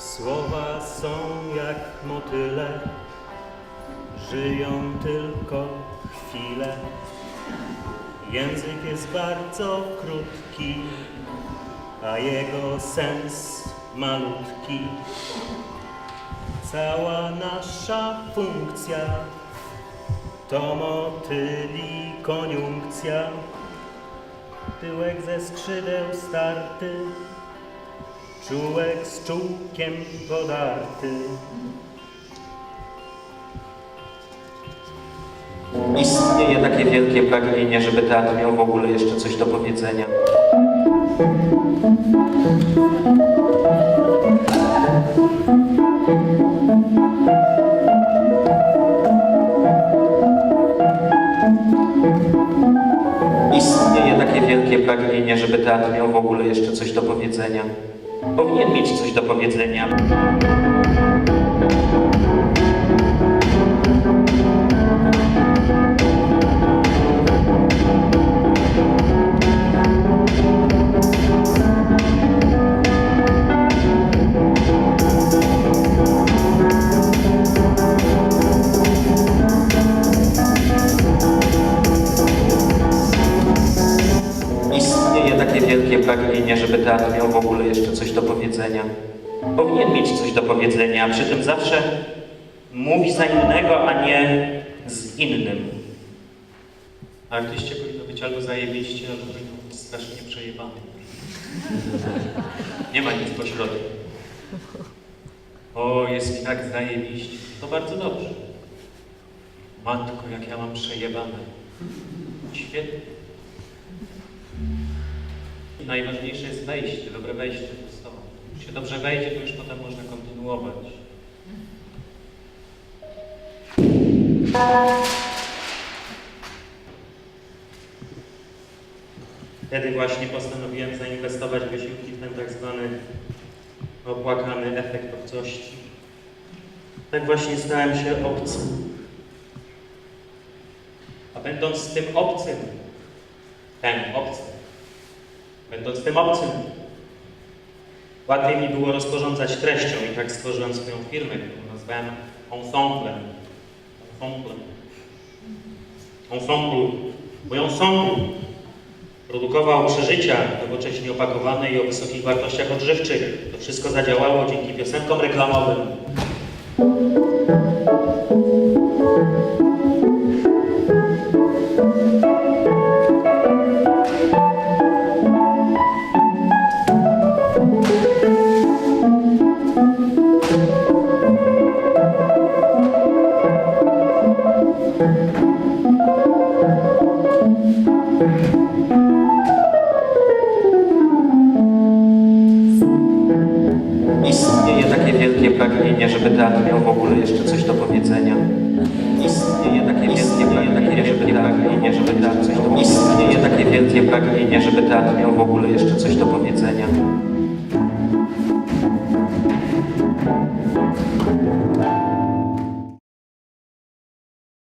Słowa są jak motyle, żyją tylko chwilę. Język jest bardzo krótki, a jego sens malutki. Cała nasza funkcja to motyli koniunkcja. Tyłek ze skrzydeł starty, czułek z czółkiem podarty. Istnieje takie wielkie pragnienie, żeby teatr miał w ogóle jeszcze coś do powiedzenia. Istnieje takie wielkie pragnienie, żeby teatr miał w ogóle jeszcze coś do powiedzenia. Powinien mieć coś do powiedzenia. Takie wielkie pragnienie, żeby teatr miał w ogóle jeszcze coś do powiedzenia. Powinien mieć coś do powiedzenia, przy tym zawsze mówi za innego, a nie z innym. Artyście powinno być albo zajebiście, albo powinno być strasznie przejebane. Nie ma nic pośrodku. O, jest mi tak zajebiście. To bardzo dobrze. Matko, jak ja mam przejebane. Świetnie. Najważniejsze jest wejście, dobre wejście w stronę. Jak się dobrze wejdzie, to już potem można kontynuować. Wtedy właśnie postanowiłem zainwestować wysiłki w ten tak zwany opłakany efekt obcości. Tak właśnie stałem się obcym. A będąc tym obcym, ten obcy, będąc tym obcym, łatwiej mi było rozporządzać treścią i tak stworzyłem swoją firmę, którą nazwałem Ensemble. Ensemble. Ensemble. Mój ensemble produkował przeżycia nowocześnie opakowane i o wysokich wartościach odżywczych. To wszystko zadziałało dzięki piosenkom reklamowym. Istnieje takie wielkie pragnienie, żeby teatr miał w ogóle jeszcze coś do powiedzenia. Istnieje takie wielkie pragnienie, żeby teatr pragnienie, żeby teatr coś do Istnieje takie wielkie pragnienie, żeby teatr miał w ogóle jeszcze coś do powiedzenia.